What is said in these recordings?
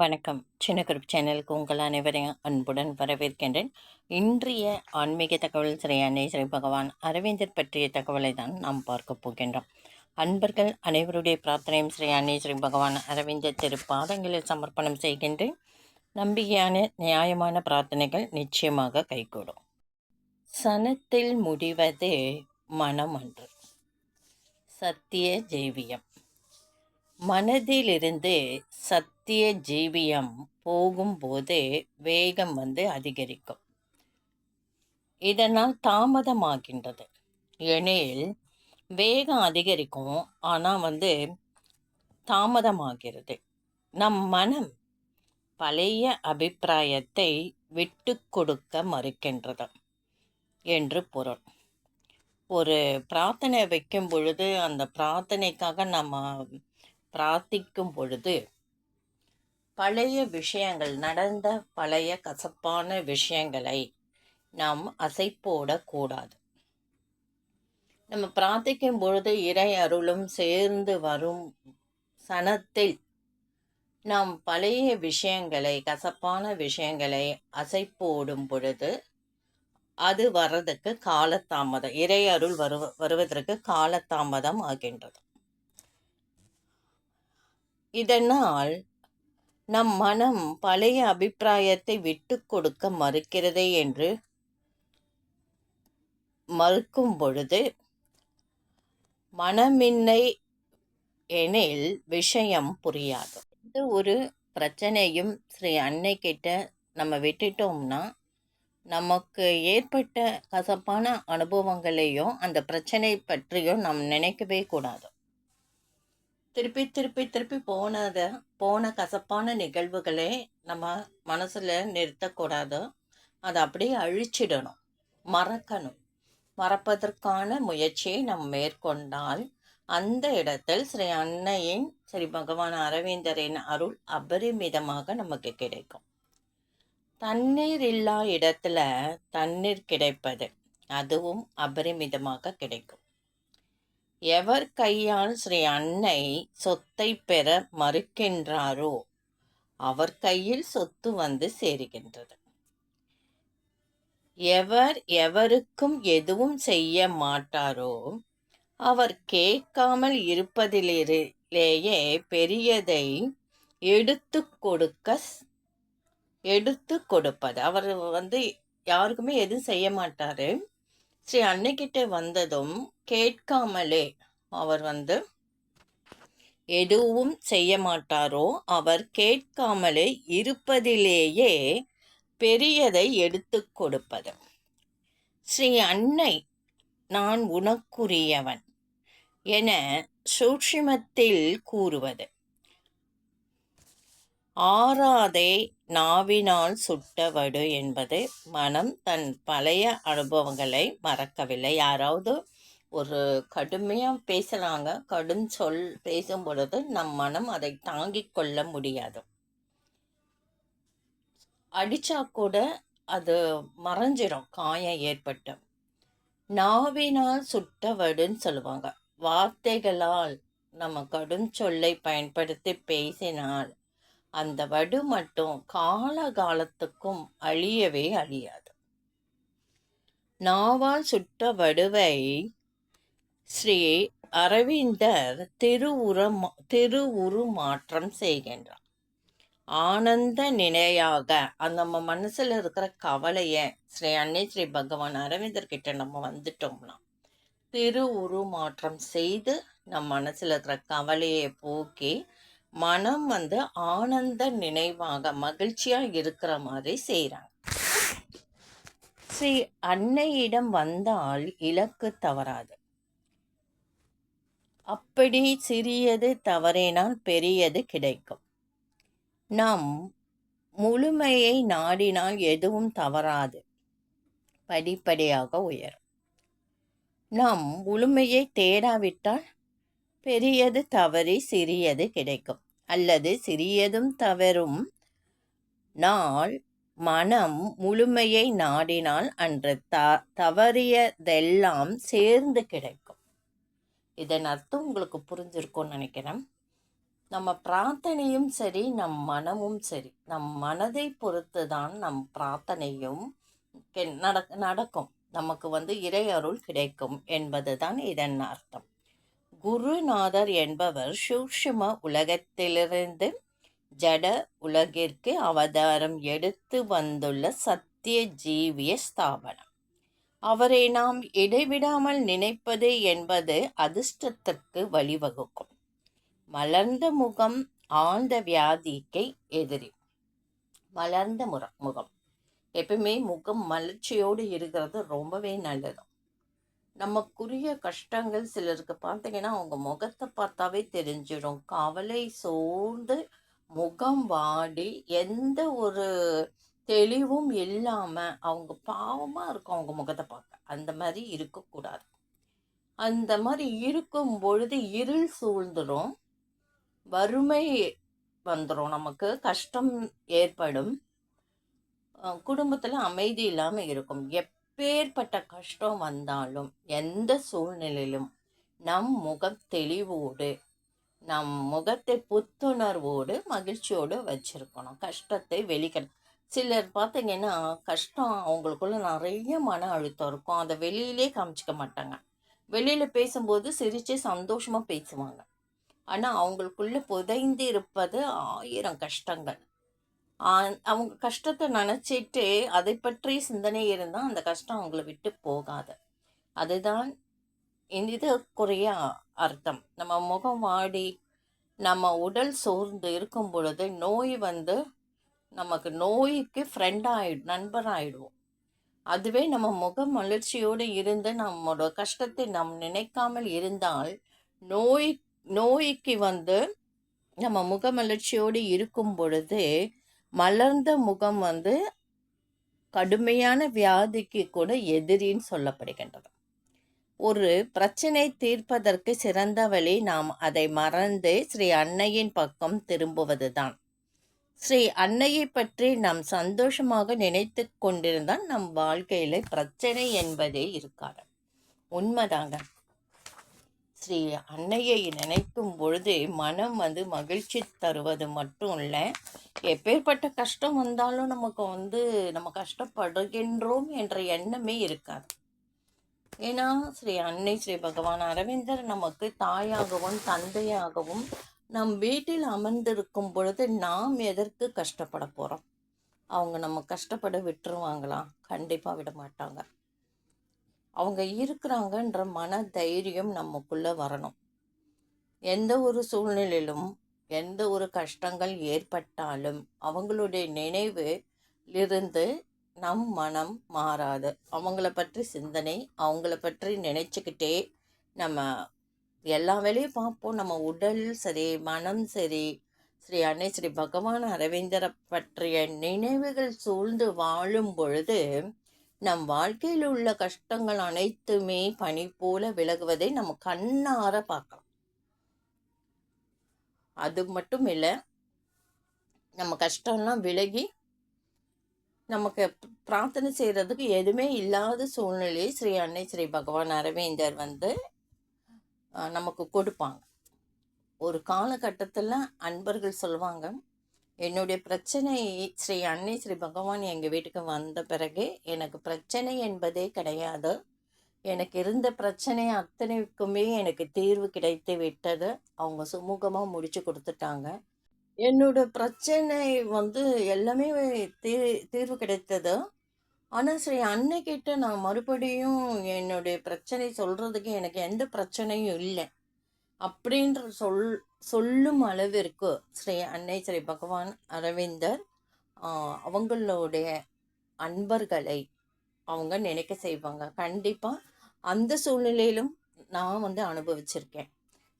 வணக்கம். சின்ன குரூப் சேனலுக்கு உங்கள் அனைவரையும் அன்புடன் வரவேற்கின்றேன். இன்றைய ஆன்மீக தகவல் ஸ்ரீ அன்னை ஸ்ரீ பகவான் அரவிந்தர் பற்றிய தகவலை தான் நாம் பார்க்க போகின்றோம். அன்பர்கள் அனைவருடைய பிரார்த்தனையும் ஸ்ரீ அன்னை ஸ்ரீ பகவான் அரவிந்தர் திரு பாதங்களில் சமர்ப்பணம் செய்கின்றேன். நம்பிக்கையான நியாயமான பிரார்த்தனைகள் நிச்சயமாக கைகூடும். சனத்தில் முடிவது மனம் அன்று. சத்திய ஜெய்வியம். மனதிலிருந்து சத்திய ஜீவியம் போகும்போது வேகம் வந்து அதிகரிக்கும். இதனால் தாமதமாகின்றது. எனில் வேகம் அதிகரிக்கும் ஆனால் வந்து தாமதமாகிறது. நம் மனம் பழைய அபிப்பிராயத்தை விட்டு கொடுக்க மறுக்கின்றது என்று பொருள். ஒரு பிரார்த்தனை வைக்கும் பொழுது அந்த பிரார்த்தனைக்காக நம்ம பிரார்த்திக்கும் பொழுது பழைய விஷயங்கள் நடந்த பழைய கசப்பான விஷயங்களை நாம் அசைப்போடக்கூடாது நம்ம பிரார்த்திக்கும் பொழுது இறை அருளும் சேர்ந்து வரும் சனத்தில் நாம் பழைய விஷயங்களை கசப்பான விஷயங்களை அசைப்போடும் பொழுது அது வர்றதுக்கு காலதாமதம். இறை அருள் வருவதற்கு காலதாமதம் ஆகின்றது. இதனால் நம் மனம் பழைய அபிப்பிராயத்தை விட்டு கொடுக்க மறுக்கிறதே என்று மறுக்கும் பொழுது மனமின்னை எனில் விஷயம் புரியாது. இது ஒரு பிரச்சனையும் ஸ்ரீ அன்னை கிட்ட நம்ம விட்டுட்டோம்னா நமக்கு ஏற்பட்ட கசப்பான அனுபவங்களையும் அந்த பிரச்சனை பற்றியும் நாம் நினைக்கவே கூடாது. திருப்பி திருப்பி திருப்பி போனதை போன கசப்பான நிகழ்வுகளே நம்ம மனசில் நிறுத்தக்கூடாது அதை அப்படியே அழிச்சிடணும் மறக்கணும். மறப்பதற்கான முயற்சியை நாம் மேற்கொண்டால் அந்த இடத்தில் ஸ்ரீ அன்னையின் ஸ்ரீ பகவான் அரவிந்தரின் அருள் அபரிமிதமாக நமக்கு கிடைக்கும். தண்ணீர் இல்லா இடத்துல தண்ணீர் கிடைப்பது அதுவும் அபரிமிதமாக கிடைக்கும். எவர் கையால் ஸ்ரீ அன்னை சொத்தை பெற மறுக்கின்றாரோ அவர் கையில் சொத்து வந்து சேருகின்றது. எவர் எவருக்கும் எதுவும் செய்ய மாட்டாரோ அவர் கேட்காமல் இருப்பதிலேயே பெரியதை எடுத்து கொடுக்க எடுத்து கொடுப்பது. அவர் வந்து யாருக்குமே எதுவும் செய்ய மாட்டாரு. ஸ்ரீ அன்னைக்கிட்ட வந்ததும் கேட்காமலே அவர் வந்து எதுவும் செய்ய மாட்டாரோ? அவர் கேட்காமலே இருப்பதிலேயே பெரியதை எடுத்து கொடுப்பது. ஸ்ரீ அன்னை நான் உனக்குரியவன் என சூட்சிமத்தில் கூறுவது. ஆறாதே நாவினால் சுட்டவடு என்பது மனம் தன் பழைய அனுபவங்களை மறக்கவில்லை. யாராவது ஒரு கடுமையாக பேசுகிறாங்க கடும் சொல் பேசும் பொழுது நம் மனம் அதை தாங்கிக் கொள்ள முடியாது. அடித்தா கூட அது மறைஞ்சிடும் காயம் ஏற்பட்டு. நாவினால் சுட்டவடுன்னு சொல்லுவாங்க. வார்த்தைகளால் நம்ம கடும் சொல்லை பயன்படுத்தி பேசினால் அந்த வடு மட்டும் கால காலத்துக்கும் அழியவே அழியாது. நாவால் சுட்ட வடுவை ஸ்ரீ அரவிந்தர் திருவுர திருவுரு மாற்றம் செய்கின்றார். ஆனந்த நிலையாக அந்த நம்ம மனசில் இருக்கிற கவலையை ஸ்ரீ அன்னை ஸ்ரீ பகவான் அரவிந்தர் கிட்ட நம்ம வந்துட்டோம்னா திரு மாற்றம் செய்து நம் மனசில் இருக்கிற கவலையை போக்கி மனம் வந்து ஆனந்த நினைவாக மகிழ்ச்சியாக இருக்கிற மாதிரி செய்கிறாங்க ஸ்ரீ அன்னையிடம் வந்தால் இலக்கு தவறாது. அப்படி சிறியது தவறினால் பெரியது கிடைக்கும். நாம் முழுமையை நாடினால் எதுவும் தவறாது. படிப்படியாக உயரும். நாம் முழுமையை தேடாவிட்டால் பெரியது தவறி சிறியது கிடைக்கும். அல்லது சிறியதும் தவறும் நாள் மனம் முழுமையை நாடினால் அன்று த தவறியதெல்லாம் சேர்ந்து கிடைக்கும். இதன் அர்த்தம் உங்களுக்கு புரிஞ்சிருக்கும்னு நினைக்கிறேன். நம்ம பிரார்த்தனையும் சரி நம் மனமும் சரி நம் மனதை பொறுத்து தான் நம் பிரார்த்தனையும் நடக்கும். நமக்கு வந்து இறை அருள் கிடைக்கும் என்பதுதான் இதன் அர்த்தம். குருநாதர் என்பவர் சூக்ஷ்ம உலகத்திலிருந்து ஜட உலகிற்கு அவதாரம் எடுத்து வந்துள்ள சத்திய ஜீவிய ஸ்தாபனம். அவரை நாம் இடைவிடாமல் நினைப்பது என்பது அதிர்ஷ்டத்திற்கு வழிவகுக்கும். மலர்ந்த முகம் ஆழ்ந்த வியாதிக்கு எதிரி. மலர்ந்த முற முகம். எப்பவுமே முகம் மலர்ச்சியோடு இருக்கிறது ரொம்பவே நல்லது. நமக்குரிய கஷ்டங்கள் சிலருக்கு பார்த்தீங்கன்னா அவங்க முகத்தை பார்த்தாவே தெரிஞ்சிடும். கவலை சோர்ந்து முகம் வாடி எந்த ஒரு தெளிவும் இல்லாமல் அவங்க பாவமாக இருக்கும் அவங்க முகத்தை பார்க்க. அந்த மாதிரி இருக்கக்கூடாது. அந்த மாதிரி இருக்கும் பொழுது இருள் சூழ்ந்துடும் வறுமை வந்துடும் நமக்கு கஷ்டம் ஏற்படும். குடும்பத்தில் அமைதி இல்லாமல் இருக்கும். எப்பேற்பட்ட கஷ்டம் வந்தாலும் எந்த சூழ்நிலையிலும் நம் முகம் தெளிவோடு நம் முகத்தை புத்துணர்வோடு மகிழ்ச்சியோடு வச்சுருக்கணும். கஷ்டத்தை வெளிக்கிற சிலர் பார்த்தீங்கன்னா கஷ்டம் அவங்களுக்குள்ள நிறைய மன அழுத்தம் இருக்கும். அதை வெளியிலே காமிச்சிக்க மாட்டாங்க. வெளியில் பேசும்போது சிரித்து சந்தோஷமாக பேசுவாங்க. ஆனால் அவங்களுக்குள்ளே புதைந்து இருப்பது ஆயிரம் கஷ்டங்கள். அவங்க கஷ்டத்தை நினச்சிட்டு அதை பற்றி சிந்தனை இருந்தால் அந்த கஷ்டம் அவங்கள விட்டு போகாது. அதுதான் இது குறைய அர்த்தம். நம்ம முகம் வாடி நம்ம உடல் சோர்ந்து இருக்கும் பொழுது நோய் வந்து நமக்கு நோய்க்கு ஃப்ரெண்டாகிடும் நண்பராகிடுவோம் அதுவே நம்ம முக மலர்ச்சியோடு இருந்து நம்மளோட கஷ்டத்தை நாம் நினைக்காமல் இருந்தால் நோய் நோய்க்கு வந்து நம்ம முகமலர்ச்சியோடு இருக்கும் பொழுது மலர்ந்த முகம் வந்து கடுமையான வியாதிக்கு கூட எதிரின்னு சொல்லப்படுகின்றது. ஒரு பிரச்சனை தீர்ப்பதற்கு சிறந்த வழி நாம் அதை மறந்து ஸ்ரீ அன்னையின் பக்கம் திரும்புவதுதான். ஸ்ரீ அன்னையை பற்றி நாம் சந்தோஷமாக நினைத்து கொண்டிருந்தால் நம் வாழ்க்கையில் பிரச்சனை என்பதே இருக்காது. உண்மைதாங்க. ஸ்ரீ அன்னையை நினைக்கும் பொழுது மனம் வந்து மகிழ்ச்சி தருவது மட்டும் இல்லை. எப்பேற்பட்ட கஷ்டம் வந்தாலும் நமக்கு வந்து நம்ம கஷ்டப்படுகின்றோம் என்ற எண்ணமே இருக்காது. ஏன்னா ஸ்ரீ அன்னை ஸ்ரீ பகவான் அரவிந்தர் நமக்கு தாயாகவும் தந்தையாகவும் நம் வீட்டில் அமர்ந்திருக்கும் பொழுது நாம் எதற்கு கஷ்டப்பட போகிறோம் அவங்க நம்ம கஷ்டப்பட விட்டுருவாங்களா? கண்டிப்பாக விட மாட்டாங்க. அவங்க இருக்கிறாங்கன்ற மன தைரியம் நமக்குள்ளே வரணும். எந்த ஒரு சூழ்நிலையிலும் எந்த ஒரு கஷ்டங்கள் ஏற்பட்டாலும் அவங்களுடைய நினைவு இருந்து நம் மனம் மாறாது. அவங்கள பற்றி சிந்தனை அவங்கள பற்றி நினச்சிக்கிட்டே நம்ம எல்லா வேலையும் பார்ப்போம். நம்ம உடல் சரி மனம் சரி ஸ்ரீ அன்னை ஸ்ரீ பகவான் அரவிந்தரை பற்றிய நினைவுகள் சூழ்ந்து வாழும் பொழுது நம் வாழ்க்கையில் உள்ள கஷ்டங்கள் அனைத்துமே பனி போல விலகுவதை நம்ம கண்ணார பார்க்கலாம். அது மட்டும் இல்லை நம்ம கஷ்டம்லாம் விலகி நமக்கு பிரார்த்தனை செய்கிறதுக்கு எதுவுமே இல்லாத சூழ்நிலையை ஸ்ரீ அன்னை ஸ்ரீ பகவான் அரவிந்தர் வந்து நமக்கு கொடுப்பாங்க. ஒரு காலகட்டத்தில் அன்பர்கள் சொல்லுவாங்க என்னுடைய பிரச்சனை ஸ்ரீ அன்னை ஸ்ரீ பகவான் எங்கள் வீட்டுக்கு வந்த பிறகு எனக்கு பிரச்சனை என்பதே கிடையாது. எனக்கு இருந்த பிரச்சனை அத்தனைக்குமே எனக்கு தீர்வு கிடைத்து விட்டது. அவங்க சுமூகமாக முடிச்சு கொடுத்துட்டாங்க. என்னோட பிரச்சனை வந்து எல்லாமே தீ தீர்வு கிடைத்தது. ஆனால் ஸ்ரீ அன்னைக்கிட்ட நான் மறுபடியும் என்னுடைய பிரச்சனை சொல்கிறதுக்கு எனக்கு எந்த பிரச்சனையும் இல்லை. அப்படின்ற சொல் சொல்லும் அளவிற்கு ஸ்ரீ அன்னை ஸ்ரீ பகவான் அரவிந்தர் அவங்களுடைய அன்பர்களை அவங்க நினைக்க செய்வாங்க. கண்டிப்பாக அந்த சூழ்நிலையிலும் நான் வந்து அனுபவிச்சிருக்கேன்.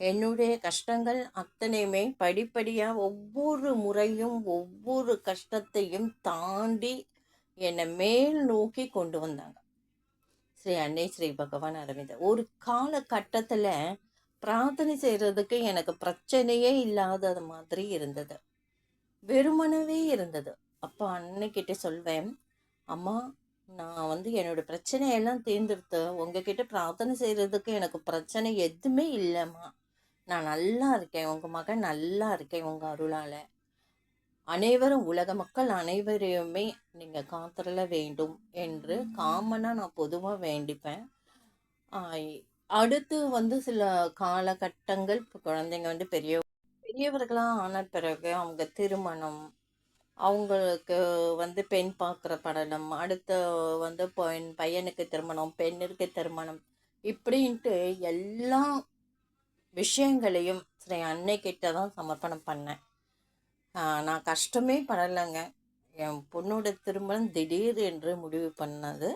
என்னுடைய கஷ்டங்கள் அத்தனையுமே படிப்படியாக ஒவ்வொரு முறையும் ஒவ்வொரு கஷ்டத்தையும் தாண்டி என்னை மேல் நோக்கி கொண்டு வந்தாங்க. ஸ்ரீ அன்னை ஸ்ரீ பகவான் அரவிந்தர். ஒரு காலகட்டத்தில் பிரார்த்தனை செய்கிறதுக்கு எனக்கு பிரச்சனையே இல்லாத மாதிரி இருந்தது. வெறுமனவே இருந்தது. அப்போ அன்னைக்கிட்ட சொல்வேன் அம்மா நான் வந்து என்னோட பிரச்சனையெல்லாம் தேர்ந்தெடுத்து உங்ககிட்ட பிரார்த்தனை செய்கிறதுக்கு எனக்கு பிரச்சனை எதுவுமே இல்லைம்மா. நான் நல்லா இருக்கேன். உங்கள் மகன் நல்லா இருக்கேன் உங்கள் அருளால். அனைவரும் உலக மக்கள் அனைவரையுமே நீங்கள் காத்திரல வேண்டும் என்று காமனாக நான் பொதுவாக வேண்டிப்பேன். அடுத்து வந்து சில காலகட்டங்கள் இப்போ குழந்தைங்க வந்து பெரிய பெரியவர்களாக ஆன பிறகு அவங்க திருமணம் அவங்களுக்கு வந்து பெண் பார்க்குற படலம் அடுத்து வந்து பெண் பையனுக்கு திருமணம் பெண்ணிற்கு திருமணம் இப்படின்ட்டு எல்லா விஷயங்களையும் சரி அன்னைக்கிட்ட தான் சமர்ப்பணம் பண்ணேன். நான் கஷ்டமே படலைங்க. என் பொண்ணோட திருமணம் திடீர் என்று முடிவு பண்ணது.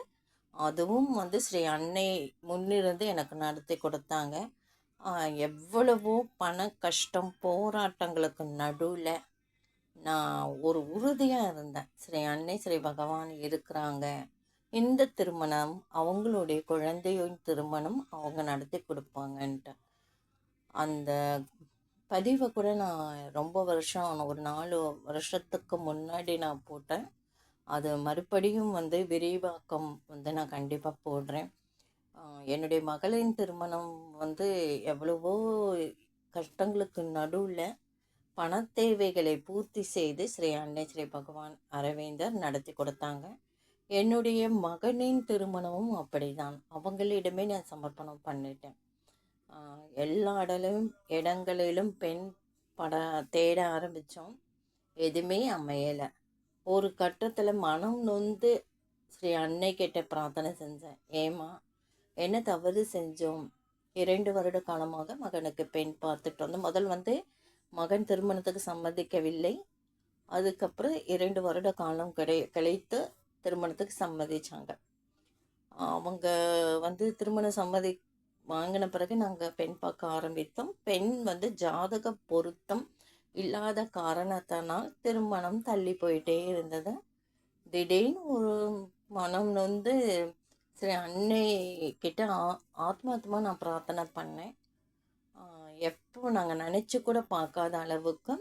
அதுவும் வந்து ஸ்ரீ அன்னை முன்னிருந்து எனக்கு நடத்தி கொடுத்தாங்க. எவ்வளவோ பண கஷ்டம் போராட்டங்களுக்கு நடுவில் நான் ஒரு உறுதியாக இருந்தேன். ஸ்ரீ அன்னை ஸ்ரீ பகவான் இருக்கிறாங்க. இந்த திருமணம் அவங்களுடைய குழந்தையின் திருமணம் அவங்க நடத்தி கொடுப்பாங்கன்ட்டு. அந்த பதிவை கூட நான் ரொம்ப வருஷம் ஒரு நாலு வருஷத்துக்கு முன்னாடி நான் போட்டேன். அது மறுபடியும் வந்து விரிவாக்கம் வந்து நான் கண்டிப்பாக போடுறேன். என்னுடைய மகளின் திருமணம் வந்து எவ்வளவோ கஷ்டங்களுக்கு நடுவில் பண தேவைகளை பூர்த்தி செய்து ஸ்ரீ அன்னை ஸ்ரீ பகவான் அரவேந்தர் நடத்தி கொடுத்தாங்க. என்னுடைய மகனின் திருமணமும் அப்படிதான். அவங்களிடமே நான் சமர்ப்பணம் பண்ணிட்டேன். எல்லா இடலும் இடங்களிலும் பெண் பட தேட ஆரம்பித்தோம் எதுவுமே அமையலை. ஒரு கட்டத்தில் மனம் நொந்து ஸ்ரீ அன்னை கிட்ட பிரார்த்தனை செஞ்சேன். ஏமா என்ன தவறு செஞ்சோம்? இரண்டு வருட காலமாக மகனுக்கு பெண் பார்த்துட்டு வந்தோம். முதல் வந்து மகன் திருமணத்துக்கு சம்மதிக்கவில்லை. அதுக்கப்புறம் இரண்டு வருட காலம் கிடை கழித்து திருமணத்துக்கு சம்மதிச்சாங்க. அவங்க வந்து திருமணம் சம்மதி வாங்கின பிறகு நாங்கள் பெண் பார்க்க ஆரம்பித்தோம். பெண் வந்து ஜாதக பொருத்தம் இல்லாத காரணத்தினால் திருமணம் தள்ளி போயிட்டே இருந்தது. திடீர்னு ஒரு மனம் வந்து சரி அன்னை கிட்ட ஆத்மாத்மா நான் பிரார்த்தனை பண்ணேன். எப்போ நாங்கள் நினச்சி கூட பார்க்காத அளவுக்கு